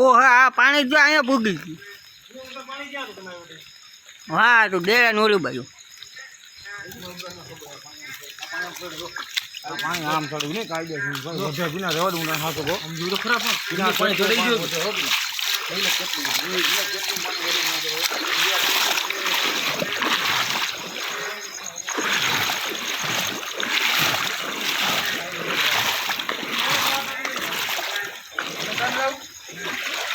ઓ હા પાણી જો અહીંયા ભૂગી ગયું હા, તો ડેરા નું બાજુ પાણી આમ ચડ્યું ને કાયદેસર બધા રહેવા દઉં ના હાથો આમ તો.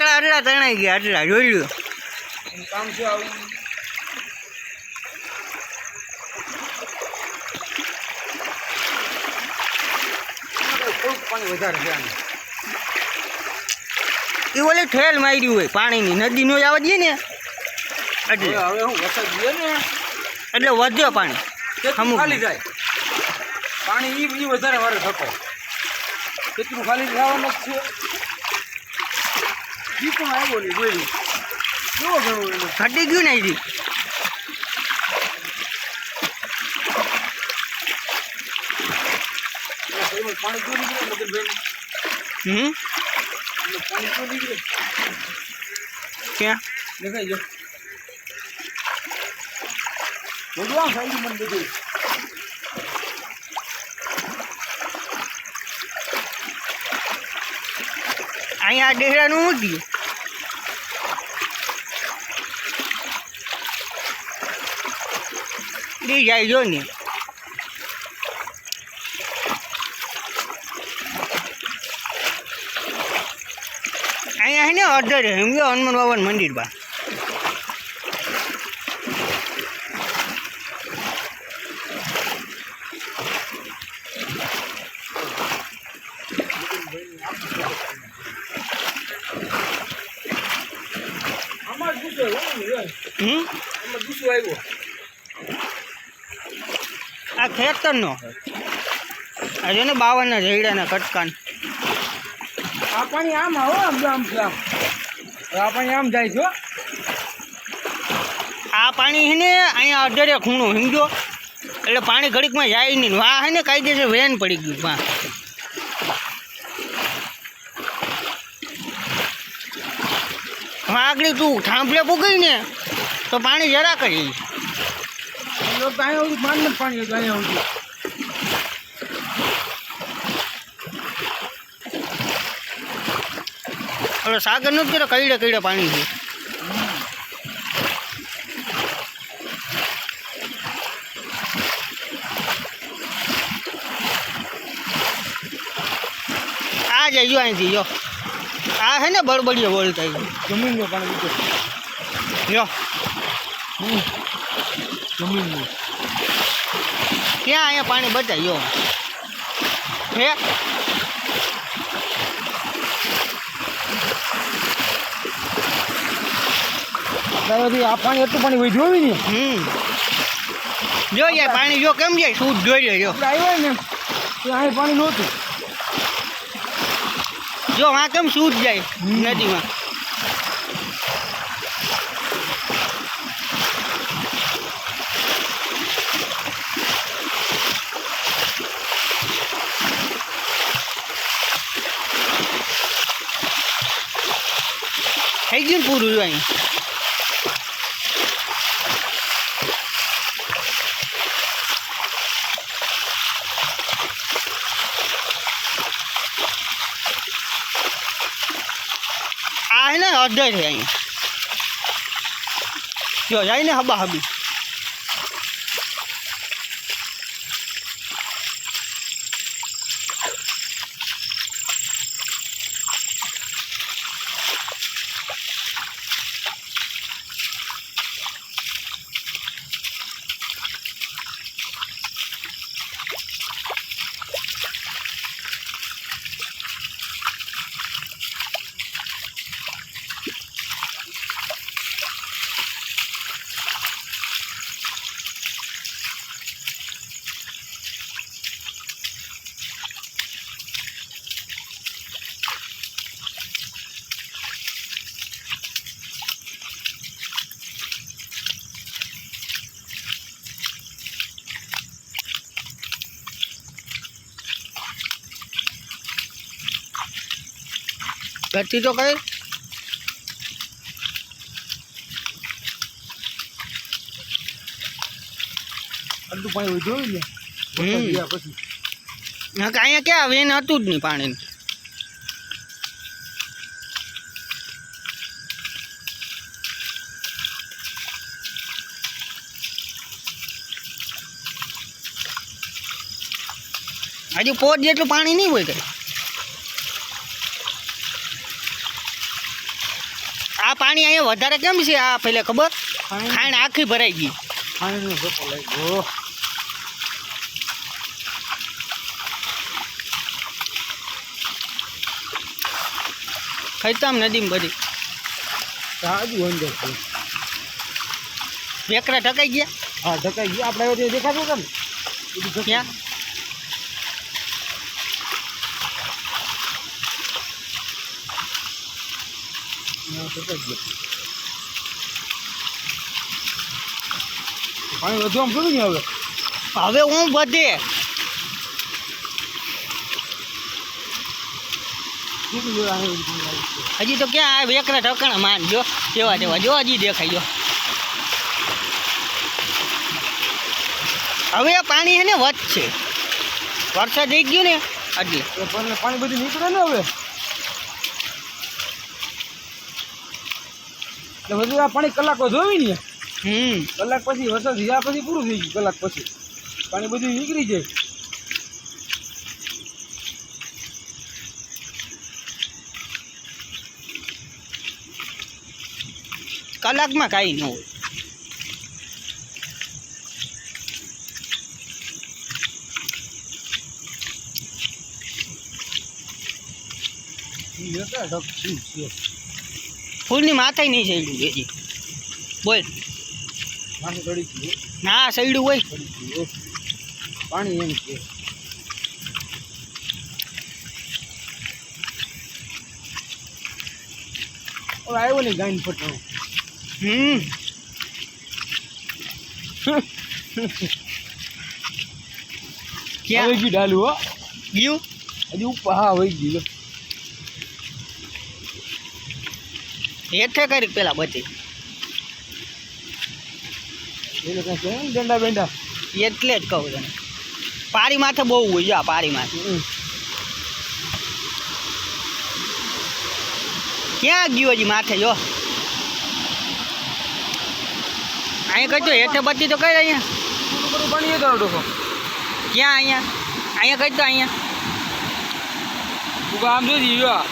બાકડા આટલા તણાઈ ગયા આટલા જોઈ લ્યો. કામ છે આવું પાણી વધારે છે એ ઓલી ઠેલ માર્યું હોય પાણીની નદી નો આવવા દે ને? એટલે. હવે હું વરસાદ ગયો ને? એટલે વધ્યો પાણી. અમુક. ખાલી જાય. પાણી ઈ વધારે વારે થતો. કેટલું ખાલી જવાનું છે. પણ આવ્યો નહીં બોલી કેવો ઘણું ગયું ને હજી પાણી કેવું નીકળે મગનભાઈ હમ? પાણી કેવું નીકળે ક્યાં? દેખાય જો આમ સાઈડ મને બધું મૂકી દી જાય જો ને. અહીંયા ને અડધર એમ ગયો હનુમાન બાબાનું મંદિર બા હમ આમાં ગુસ્સો આવ્યો આ ખેતરનો. આ જો ને બાવનના ઝેડાના કટકાન. આપણે આમ આવો આમ આમ છે આમ. આ આમ જાય છે આ પાણી છે ને અહીંયા અડધરે ખૂણું સમજો? એટલે પાણી ઘડીકમાં જાય નહીં. વાહ હે ને કાયદેસર વેન પડી ગયું વાહ. વાગડી તું થાંભલે પૂગી ને તો પાણી જરા કરી એ ત્યાં સુધી માંડ નથી પાણી હતું અહીંયા સુધી હવે સાગર નથી કર્યો કઈડે કઈડે પાણી છે. આ જાય જો અહીંથી જો. આ હે ને બળબડીએ બોલતા જમીન પાણી યો જો. જમીનમાં. ક્યાં અહીંયા પાણી બચાય? જો. હે? આ પાણી એટલું પાણી હોય જોયું ને હમ. જો યાર પાણી જો કેમ જાય? શું જોઈ રહ્યો આવ્યો ને પાણી નહોતું. જો આ કેમ શું જાય નદીમાં? થઈ ગયું ને પૂરું જો અહીં. આ હે ને અડધો છે અહીં. જો, જાય ને હબા હબી. ઘરથી તો કઈ. અડધું પાણી જોયું ને પછી. અહીંયા ક્યાં વેન હતું જ નહીં પાણી. હજુ પોત જેટલું પાણી નહીં હોય કઈ આ પાણી અહીંયા વધારે કેમ છે આ પેલે ખબર? ખાણ આખી ભરાઈ ગઈ. ખૈતામ નદીમાં બધી સાજુ અંદર છે. વેકરા ઢકાઈ ગયા? હા ઢકાઈ ગયા. આપણે દેખાતું હતા ને? ક્યાં ગયું. હા, ઢકાઈ ગયા. પાણી વધુ આમ ને હવે હવે હું છે. હજી તો ક્યાં આ વેકરા ઢકણા માન જો જેવા જેવા જો હજી દેખાય જો. હવે પાણી છે ને વધશે. વરસાદ થઈ ગયો ને એટલે. પાણી બધું નીકળે ને હવે? એટલે બધું આ પાણી કલાકો જોવી ને હમ. કલાક પછી વરસાદ થયા પછી પૂરું થઈ ગયું કલાક પછી. પાણી બધું નીકળી જાય. કલાકમાં કાંઈ ન હોય. Yeah, that's છે. ફૂલની માથે નહીં સૈડું હજી બોલ. ના સૈડું હોય. પાણી એમ છે. આવ્યો ને ગાઈન ફોટો. હમ. ક્યાં? ગયું ડાલું હો. ગયું? હજી ઉપર હા વહી ગયું હેઠે કરી પેલા બધી. દંડા બેંડા? એટલે જ કહું તને. પારી માથે બહુ હોય જો પારી માથે. ક્યાં ગયો હજી માથે જો? અહીંયા કઈ તો હેઠે બધી તો કઈ અહીંયા? પાણી ક્યાં અહીંયા? અહીંયા કઈ તો અહીંયા? આમ જો જીવ્યો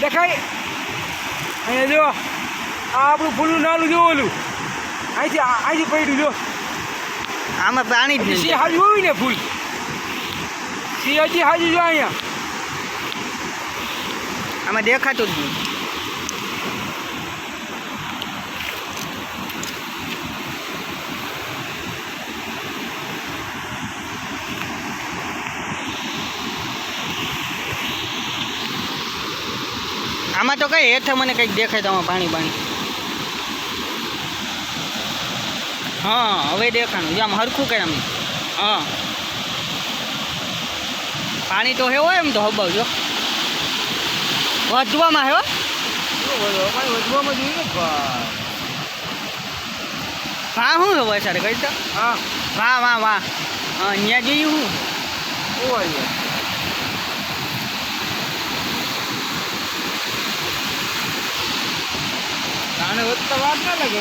દેખાય? અહીંયા જો આ આપણું ફૂલનું નાલું જો ઓલું? અહીંથી અહીંથી પડ્યું જો. આમાં પાણી જ સી હાજુ હોય ને ફૂલ સી હજી હાજુ જો અહીંયા. આમાં દેખાતું જ નહીં. આમાં તો કઈ હેઠે મને કંઈક દેખાય તમારે પાણી પાણી હા હવે દેખાણું. જો આમ હરખું કરે આમ. હા. પાણી તો હેવો એમ તો હબાવ જો. વધવામાં હેવો શું વધવામાં જોઈએ ને શું હેવો સર કહી તો હા. વાહ વાહ વાહ. હા અહીંયા જોયું હું. ઓવાય આને વધતા વાર ના લાગે.